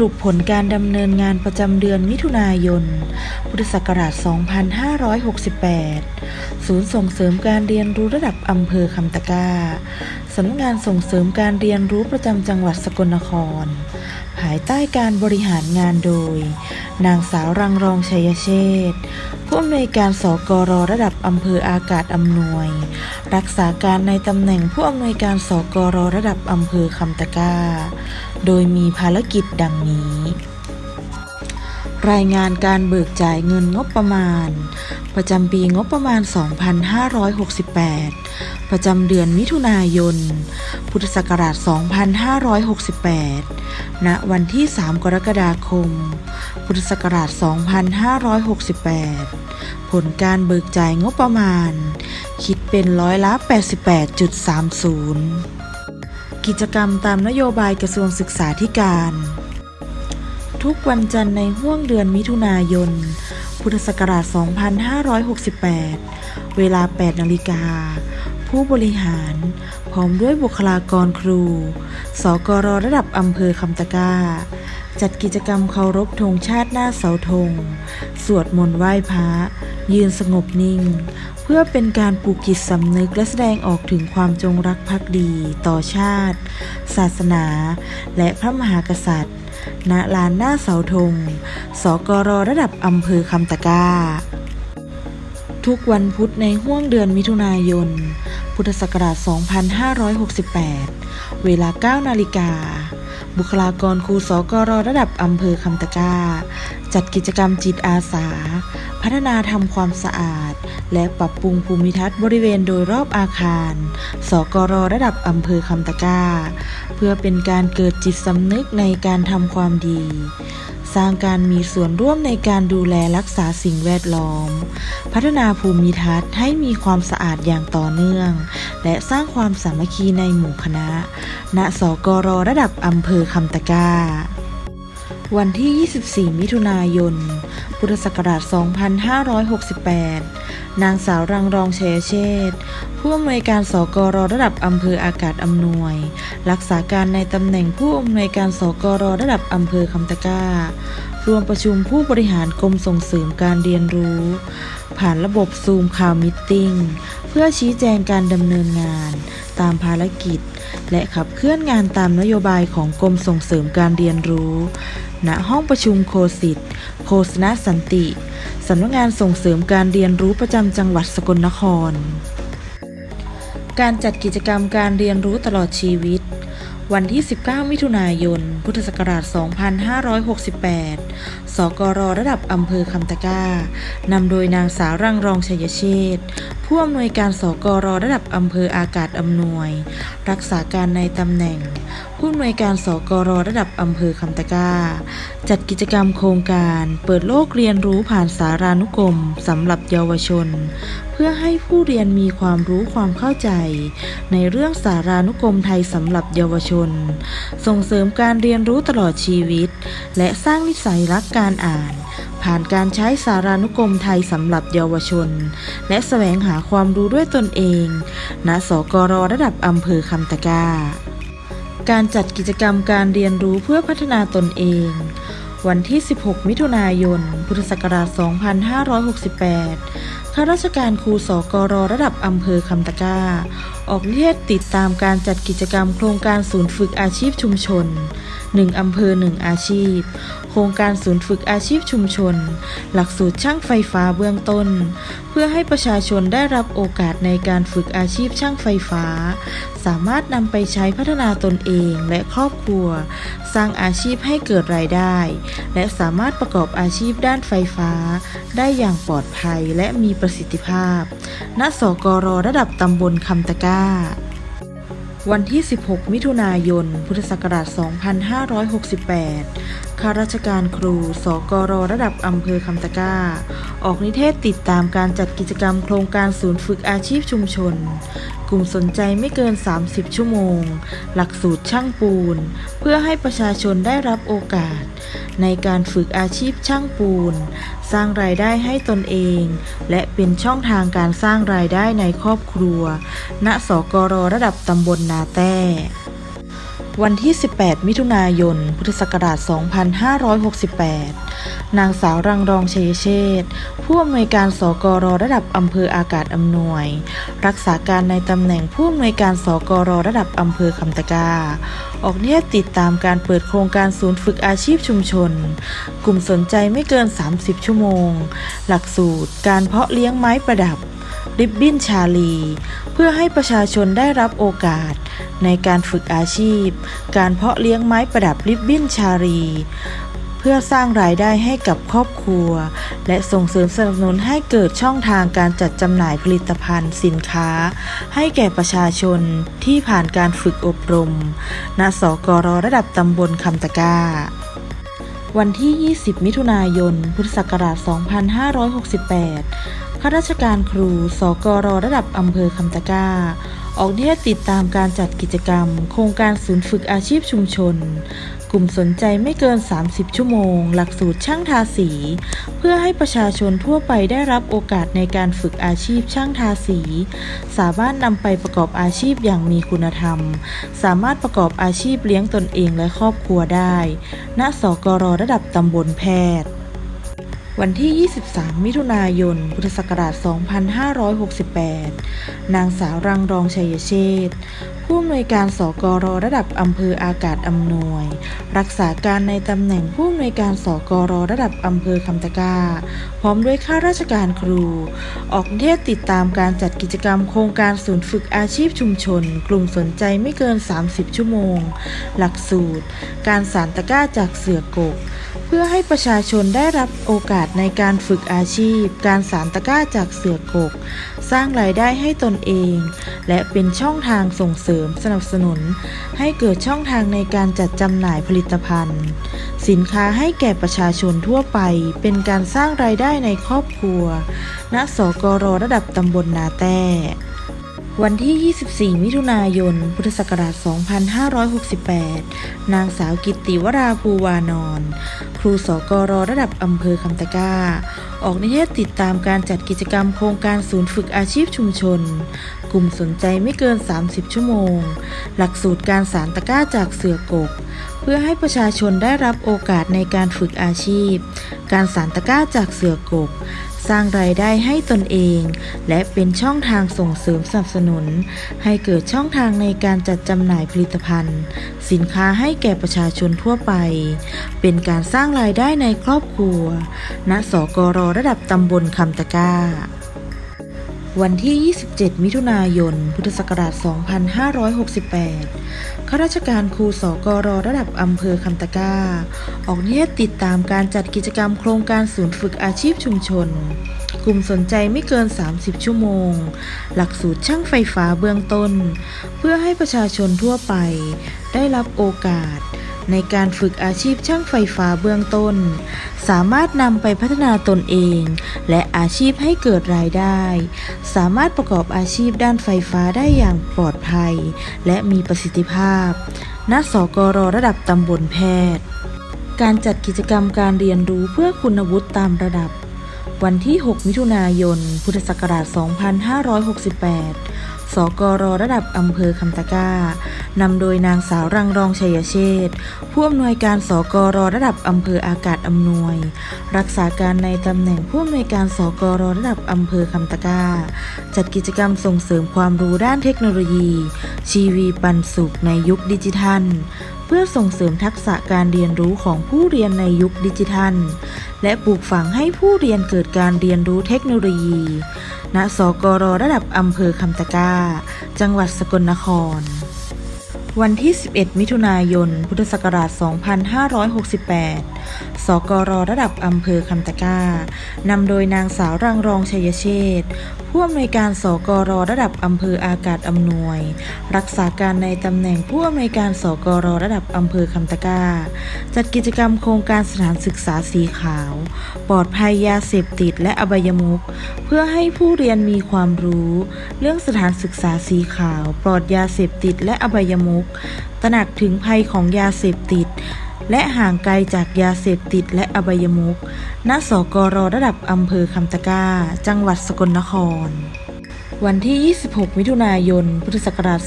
รุปผลการดำเนินงานประจำเดือนมิถุนายน พุทธศักราช 2568 ศูนย์ส่งเสริมการเรียนรู้ระดับอำเภอคำตะกร้า สำนักงานส่งเสริมการเรียนรู้ประจำจังหวัดสกลนคร ภายใต้การบริหารงานโดย นางสาวรังรองชัยเชษฐ์ผู้อำนวยการสกรระดับอำเภออากาศอำนวย รักษาการในตำแหน่งผู้อำนวยการสกรระดับอำเภอคำตะกร้า โดยมีภารกิจดังนี้ รายงานการเบิกจ่ายเงินงบประมาณ ประจำปีงบประมาณ 2568 ประจำเดือนมิถุนายน พุทธศักราช 2568 ณ วันที่ 3 กรกฎาคม พุทธศักราช 2568 ผลการเบิกจ่ายงบประมาณ คิดเป็นร้อยละ 88.30 กิจกรรมตามนโยบายกระทรวงศึกษาธิการ ทุกวันจันทร์ในห้วงเดือนมิถุนายน พุทธศักราช 2568 เวลา 8 นาฬิกา ผู้บริหาร พร้อมด้วยบุคลากรครู สกรระดับอำเภอคำตะกร้า จัดกิจกรรมเคารพธงชาติหน้าเสาธง สวดมนต์ไหว้พระ ยืนสงบนิ่ง เพื่อเป็นการปลูกจิตสำนึกและแสดงออกถึงความจงรักภักดี ต่อชาติ ศาสนา และพระมหากษัตริย์ ณ ลานหน้าเสาธง สกรระดับอำเภอคำตะกร้าทุกวันพุธในห้วงเดือนมิถุนายน พุทธศักราช 2568 เวลา 9 นาฬิกา บุคลากรครูสกรระดับอำเภอคำตะกา จัดกิจกรรมจิตอาสา พัฒนาทำความสะอาด และปรับปรุงภูมิทัศน์บริเวณโดยรอบอาคาร สกรระดับอำเภอคำตะกา เพื่อเป็นการเกิดจิตสำนึกในการทำความดี สร้างการมีส่วนร่วมในการดูแลรักษาสิ่งแวดล้อม พัฒนาภูมิทัศน์ให้มีความสะอาดอย่างต่อเนื่อง และสร้างความสามัคคีในหมู่คณะ ณ สกรระดับอำเภอคำตะกร้า วันที่ 24 มิถุนายน พุทธศักราช 2568 นางสาวรังรองเชยเชษผู้อำนวยการสกรระดับอำเภออากาศอำนวย รักษาการในตำแหน่งผู้อำนวยการสกรระดับอำเภอคำตะก้ารวมประชุมผู้บริหารกรมส่งเสริมการเรียนรู้ ผ่านระบบซูมคาวมิทติ้งเพื่อชี้แจงการดำเนินงาน ตามภารกิจ และขับเคลื่อนงานตามนโยบายของกรมส่งเสริมการเรียนรู้ ณห้องประชุมโคสิตโคสนสันติสำนักงานส่งเสริมการเรียนรู้ประจำจังหวัดสกลนคร การจัดกิจกรรมการเรียนรู้ตลอดชีวิต วันที่ 19 มิถุนายน พุทธศักราช 2568 สกรระดับอำเภอคำตะกร้านำโดยนางสาวรังรองชัยเชษฐ์ผู้อำนวยการสกรระดับอำเภออากาศอำนวย รักษาการในตำแหน่ง ผู้อำนวยการสกรระดับอำเภอคำตะกร้า จัดกิจกรรมโครงการเปิดโลกเรียนรู้ผ่านสารานุกรมสำหรับเยาวชน เพื่อให้ผู้เรียนมีความรู้ความเข้าใจ ในเรื่องสารานุกรมไทยสำหรับเยาวชน ส่งเสริมการเรียนรู้ตลอดชีวิต และสร้างนิสัยรักการอ่าน ผ่านการใช้สารานุกรมไทยสำหรับเยาวชน และแสวงหาความรู้ด้วยตนเอง ณ สกรระดับอำเภอคำตะกา การจัดกิจกรรมการเรียนรู้เพื่อพัฒนาตนเอง วันที่ 16 มิถุนายน พุทธศักราช 2568ข้าราชการครูสกรระดับอำเภอคำตะกา ออกเทศติดตามการจัดกิจกรรมโครงการศูนย์ฝึกอาชีพชุมชน 1 อำเภอ 1 อาชีพ ครงการศูนย์ฝึกอาชีพชุมชน หลักสูตรช่างไฟฟ้าเบื้องต้น เพื่อให้ประชาชนได้รับโอกาสในการฝึกอาชีพช่างไฟฟ้า สามารถนำไปใช้พัฒนาตนเองและครอบครัว สร้างอาชีพให้เกิดรายได้ และสามารถประกอบอาชีพด้านไฟฟ้า ได้อย่างปลอดภัยและมีประสิทธิภาพ ณ สกรระดับตำบลคำตะก้าวันที่ 16 มิถุนายน พุทธศักราช 2568ข้าราชการครู สกรระดับอำเภอคำตะก้า ออกนิเทศติดตามการจัดกิจกรรมโครงการศูนย์ฝึกอาชีพชุมชน กลุ่มสนใจไม่เกิน 30 ชั่วโมง หลักสูตรช่างปูน เพื่อให้ประชาชนได้รับโอกาส ในการฝึกอาชีพช่างปูน สร้างรายได้ให้ตนเอง และเป็นช่องทางการสร้างรายได้ในครอบครัว ณ สกรระดับตำบลนาแต้ วันที่ 18 มิถุนายน พุทธศักราช 2568 นางสาวรังรองเชยเชษผู้อำนวยการสกรระดับอำเภออากาศอำนวย รักษาการในตำแหน่งผู้อำนวยการสกรระดับอำเภอคำตะกา ออกเนียติดตามการเปิดโครงการศูนย์ฝึกอาชีพชุมชน กลุ่มสนใจไม่เกิน 30 ชั่วโมง หลักสูตรการเพาะเลี้ยงไม้ประดับ ริบบิ้นชาลี เพื่อให้ประชาชนได้รับโอกาส ในการฝึกอาชีพ การเพาะเลี้ยงไม้ประดับริบบิ้นชาลี เพื่อสร้างรายได้ให้กับครอบครัว และส่งเสริมสนับสนุนให้เกิดช่องทางการจัดจำหน่ายผลิตภัณฑ์สินค้า ให้แก่ประชาชนที่ผ่านการฝึกอบรมณสกรระดับตำบลคำตะกร้า วันที่ 20 มิถุนายน พุทธศักราช 2568 ข้าราชการครู สกรระดับอำเภอคำตะกร้า ออกเนียติดตามการจัดกิจกรรม โครงการศูนย์ฝึกอาชีพชุมชน กลุ่มสนใจไม่เกิน 30 ชั่วโมง หลักสูตรช่างทาสี เพื่อให้ประชาชนทั่วไปได้รับโอกาสในการฝึกอาชีพช่างทาสี สามารถนำไปประกอบอาชีพอย่างมีคุณธรรม สามารถประกอบอาชีพเลี้ยงตนเองและครอบครัวได้ ณ สกรระดับตำบลแพทย์ วันที่ 23 มิถุนายน พุทธศักราช 2568 นางสาวรังรองชัยเชษฐ์ ผู้อำนวยการสกรระดับอำเภออากาศอำนวย รักษาการในตำแหน่งผู้อำนวยการสกรระดับอำเภอคำตะก้าพร้อมด้วยข้าราชการครู ออกเทศติดตามการจัดกิจกรรมโครงการศูนย์ฝึกอาชีพชุมชน กลุ่มสนใจไม่เกิน 30 ชั่วโมง หลักสูตร การสารตะก้าจากเสือกก เพื่อให้ประชาชนได้รับโอกาสในการฝึกอาชีพ การสารตะก้าจากเสือกก สร้างรายได้ให้ตนเอง และเป็นช่องทางส่งเสริมสนับสนุน ให้เกิดช่องทางในการจัดจำหน่ายผลิตภัณฑ์ สินค้าให้แก่ประชาชนทั่วไป เป็นการสร้างรายได้ในครอบครัว ณ สกรระดับตำบลนาแต้วันที่ 24 มิถุนายน พุทธศักราช 2568 นางสาวกิตติวราภูวานอน ครูสกรระดับอำเภอคำตะก้า ออกนิเทศติดตามการจัดกิจกรรมโครงการศูนย์ฝึกอาชีพชุมชน กลุ่มสนใจไม่เกิน 30 ชั่วโมง หลักสูตรการสารตะกร้าจากเสือกก เพื่อให้ประชาชนได้รับโอกาสในการฝึกอาชีพ การสารตะกร้าจากเสือกก สร้างรายได้ให้ตนเอง และเป็นช่องทางส่งเสริมสนับสนุน ให้เกิดช่องทางในการจัดจำหน่ายผลิตภัณฑ์ สินค้าให้แก่ประชาชนทั่วไป เป็นการสร้างรายได้ในครอบครัว ณ สกรระดับตำบลคำตะกร้า วันที่ 27 มิถุนายน พุทธศักราช 2568 ข้าราชการครูสกรระดับอำเภอคำตะก้า ออกเนียติดตามการจัดกิจกรรมโครงการศูนย์ฝึกอาชีพชุมชน กลุ่มสนใจไม่เกิน 30 ชั่วโมง หลักสูตรช่างไฟฟ้าเบื้องต้น เพื่อให้ประชาชนทั่วไปได้รับโอกาส ในการฝึกอาชีพช่างไฟฟ้าเบื้องต้น สามารถนำไปพัฒนาตนเอง และอาชีพให้เกิดรายได้ สามารถประกอบอาชีพด้านไฟฟ้าได้อย่างปลอดภัย และมีประสิทธิภาพ ณ สกรระดับตำบลแพทย์ การจัดกิจกรรมการเรียนรู้เพื่อคุณวุฒิตามระดับ วันที่ 6 มิถุนายน พุทธศักราช 2568 สกรระดับอำเภอคำตะกร้านำโดยนางสาวรังรองชัยเชษผู้อำนวยการสกรระดับอำเภออากาศอำนวย รักษาการในตำแหน่งผู้อำนวยการสกรระดับอำเภอคำตะกร้า จัดกิจกรรมส่งเสริมความรู้ด้านเทคโนโลยี ชีวีปันสุขในยุคดิจิทัล เพื่อส่งเสริมทักษะการเรียนรู้ของผู้เรียนในยุคดิจิทัล และปลูกฝังให้ผู้เรียนเกิดการเรียนรู้เทคโนโลยี ณสกรระดับอำเภอคำตะกร้า จังหวัดสกลนคร วันที่ 11 มิถุนายน พุทธศักราช 2568 สกรระดับอำเภอคำตะกานำโดยนางสาวรังรองชัยเชษฐ์ผู้อำนวยการสกรระดับอำเภออากาศอำนวย รักษาการในตำแหน่งผู้อำนวยการสกรระดับอำเภอคำตะกาจัดกิจกรรมโครงการสถานศึกษาสีขาว ปลอดภัยยาเสพติดและอบายมุขเพื่อให้ผู้เรียนมีความรู้ เรื่องสถานศึกษาสีขาว ปลอดยาเสพติดและอบายมุขตระหนักถึงภัยของยาเสพติด และห่างไกลจากยาเสพติดและอบายมุขณสกรระดับอำเภอคำตะก้า จังหวัดสกลนคร วันที่ 26 มิถุนายน พุทธศักราช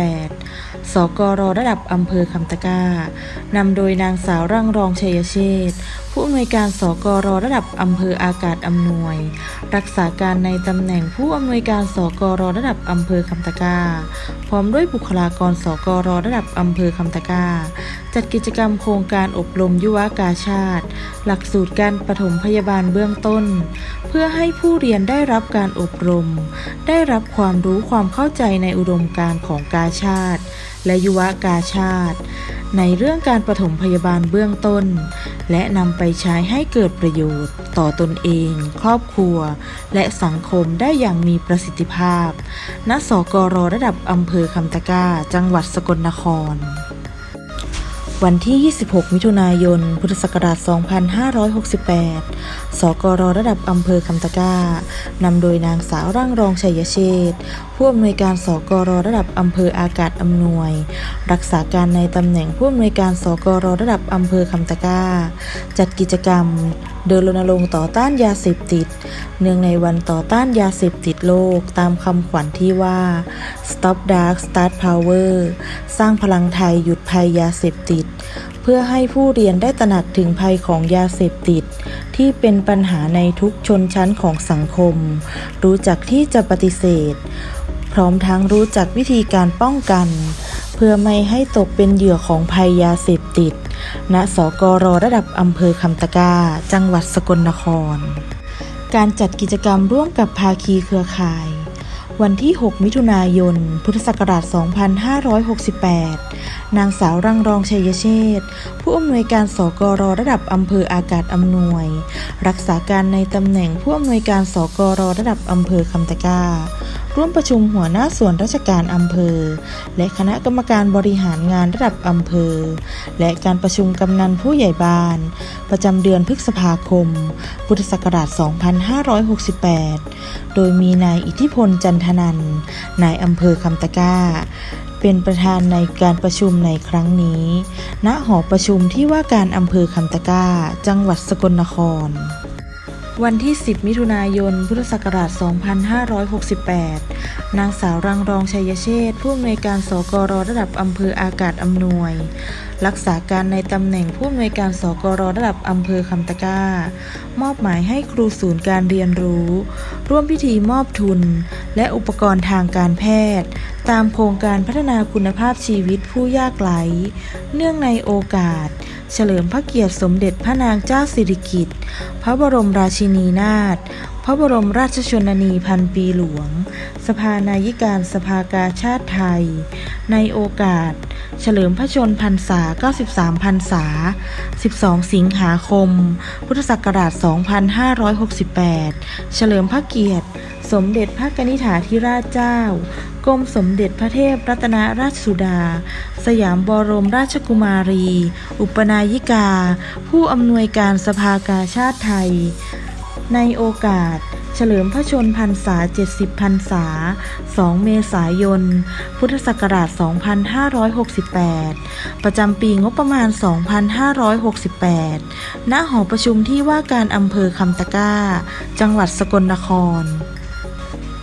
2568 สกรระดับอำเภอคำตะกร้านำโดยนางสาวร่างรองชัยเชษผู้อำนวยการสกรระดับอำเภออากาศอำนวย รักษาการในตำแหน่งผู้อำนวยการสกรระดับอำเภอคำตะกร้าพร้อมด้วยบุคลากรสกรระดับอำเภอคำตะกร้าจัดกิจกรรมโครงการอบรมยุวกาชาติ หลักสูตรการปฐมพยาบาลเบื้องต้น เพื่อให้ผู้เรียนได้รับการอบรม ได้รับความรู้ความเข้าใจในอุดมการณ์ของกาชาติ และยุวกาชาติ ในเรื่องการปฐมพยาบาลเบื้องต้น และนำไปใช้ให้เกิดประโยชน์ ต่อตนเอง ครอบครัว และสังคมได้อย่างมีประสิทธิภาพ ณ สกรระดับอำเภอคำตะกร้า จังหวัดสกลนคร วันที่ 26 มิถุนายน พุทธศักราช 2568 สกรระดับอำเภอคำตะก้า นำโดยนางสาวร่างรองชัยเชษฐ์ผู้อำนวยการสกรระดับอำเภออากาศอำนวย รักษาการในตำแหน่งผู้อำนวยการสกรระดับอำเภอคำตะก้า จัดกิจกรรม เดินรณรงค์ต่อต้านยาเสพติด เนื่องในวันต่อต้านยาเสพติดโลกตามคำขวัญที่ว่า Stop Dark Start Power สร้างพลังไทยหยุดภัยยาเสพติด เพื่อให้ผู้เรียนได้ตระหนักถึงภัยของยาเสพติด ที่เป็นปัญหาในทุกชนชั้นของสังคม รู้จักที่จะปฏิเสธ พร้อมทั้งรู้จักวิธีการป้องกัน เพื่อไม่ให้ตกเป็นเหยื่อของภัยยาเสพติด ณ สกรระดับอำเภอคำตะกา จังหวัดสกลนคร การจัดกิจกรรมร่วมกับภาคีเครือข่าย วันที่ 6 มิถุนายน พุทธศักราช 2568 นางสาวรังรองชัยเชษผู้อำนวยการสกรระดับอำเภออากาศอำนวย รักษาการในตำแหน่งผู้อำนวยการสกรระดับอำเภอคำตะกร้า ร่วมประชุมหัวหน้าส่วนราชการอำเภอ และคณะกรรมการบริหารงานระดับอำเภอ และการประชุมกำนันผู้ใหญ่บ้าน ประจำเดือนพฤษภาคม พุทธศักราช 2568 โดยมีนายอิทธิพลจันทนันนายอำเภอคำตะก้าเป็นประธานในการประชุมในครั้งนี้ ณ หอประชุมที่ว่าการอำเภอคำตะก้า จังหวัดสกลนคร วันที่ 10 มิถุนายน พุทธศักราช 2568 นางสาวรังรองชัยเชษผู้อำนวยการสกรระดับอำเภออากาศอำนวย รักษาการในตำแหน่งผู้อำนวยการสกรระดับอำเภอคำตะก้า มอบหมายให้ครูศูนย์การเรียนรู้ ร่วมพิธีมอบทุน และอุปกรณ์ทางการแพทย์ ตามโครงการพัฒนาคุณภาพชีวิตผู้ยากไร้เนื่องในโอกาส เฉลิมพระเกียรติสมเด็จพระนางเจ้าสิริกิติ์ พระบรมราชินีนาถ พระบรมราชชนนีพันปีหลวง สภานายิการสภากาชาติไทย ในโอกาส เฉลิมพระชนพรรษา 93 พรรษา 12 สิงหาคม พุทธศักราช 2568 เฉลิมพระเกียรติ สมเด็จพระกนิษฐาธิราชเจ้ากรมสมเด็จพระเทพรัตนราชสุดา สยามบรมราชกุมารี อุปนายิกา ผู้อำนวยการสภากาชาติไทย ในโอกาส เฉลิมพระชนพรรษา 70 พรรษา 2 เมษายน พุทธศักราช 2568 ประจำปีงบประมาณ 2568 ณ หอประชุมที่ว่าการอำเภอคำตะก้า จังหวัดสกลนคร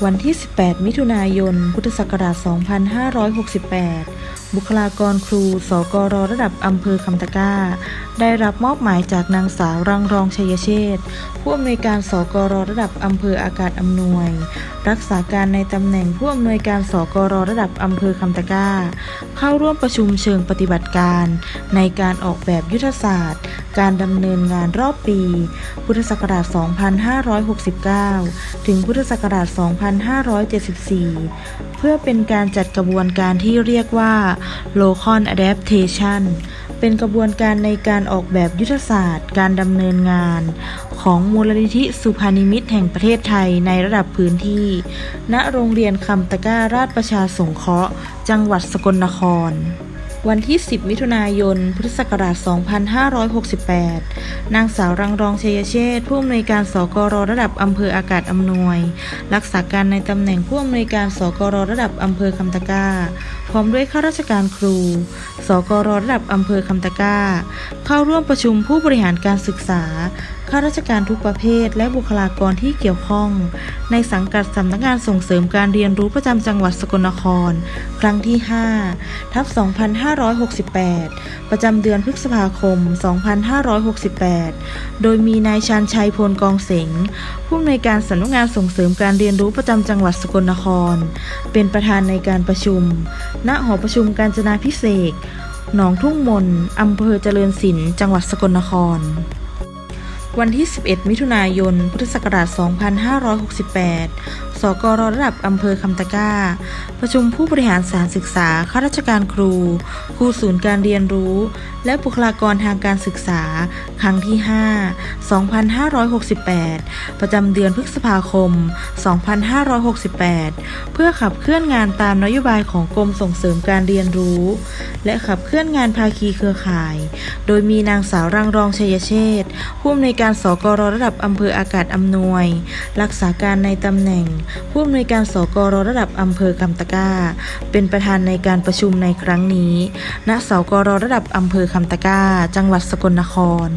วันที่ 18 มิถุนายน พุทธศักราช 2568 บุคลากรครู สกรระดับอำเภอคำตะก้า ได้รับมอบหมายจากนางสาวรังรองชัยเชษผู้อำนวยการสกรระดับอำเภออากาศอำนวย รักษาการในตำแหน่งผู้อำนวยการสกรระดับอำเภอคำตะก้า เข้าร่วมประชุมเชิงปฏิบัติการ ในการออกแบบยุทธศาสตร์ การดำเนินงานรอบปี พุทธศักราช 2569 ถึงพุทธศักราช 2574 เพื่อเป็นการจัดกระบวนการที่เรียกว่า Local Adaptation เป็นกระบวนการในการออกแบบยุทธศาสตร์ การดำเนินงาน ของมูลนิธิสุพานิมิตแห่งประเทศไทยในระดับพื้นที่ ณ โรงเรียนคำตะก้าราชประชาสงเคราะห์ จังหวัดสกลนคร วันที่ 10 มิถุนายน พุทธศักราช 2568 นางสาวรังรองชัยเชษฐ์ผู้อำนวยการสกรระดับอำเภออากาศอำนวย รักษาการในตำแหน่งผู้อำนวยการสกรระดับอำเภอคำตะก้า พร้อมด้วยข้าราชการครู สกรระดับอำเภอคำตะก้า เข้าร่วมประชุมผู้บริหารการศึกษา ข้าราชการทุกประเภท และบุคลากรที่เกี่ยวข้อง ในสังกัดสำนักงานส่งเสริมการเรียนรู้ประจำจังหวัดสกลนคร ครั้งที่ 5 ทับ 2568 ประจำเดือนพฤษภาคม 2568 โดยมีนายชาญชัยพลกองเสงผู้อำนวยการสำนักงานส่งเสริมการเรียนรู้ประจำจังหวัดสกลนคร เป็นประธานในการประชุม ณ หอประชุมการจนาพิเศษหนองทุ่งมน อำเภอเจริญศิลป์ จังหวัดสกลนคร วันที่ 11 มิถุนายน พุทธศักราช 2568 สกรระดับอำเภอคำตะก้า ประชุมผู้บริหารสารศึกษาข้าราชการครู ครูศูนย์การเรียนรู้ และบุคลากรทางการศึกษา ครั้งที่ 5 2568 ประจำเดือนพฤษภาคม 2568 เพื่อขับเคลื่อนงานตามนโยบายของกรมส่งเสริมการเรียนรู้ และขับเคลื่อนงานภาคีเครือข่าย โดยมีนางสาวรังรองชัยเชษฐ์ผู้อำนวยการสกรระดับอำเภออากาศอำนวย รักษาการในตำแหน่งผู้อำนวยการสกรระดับอำเภอคำตะก้าเป็นประธานในการประชุมในครั้งนี้ ณ สกรระดับอำเภอคำตะก้าจังหวัดสกลนคร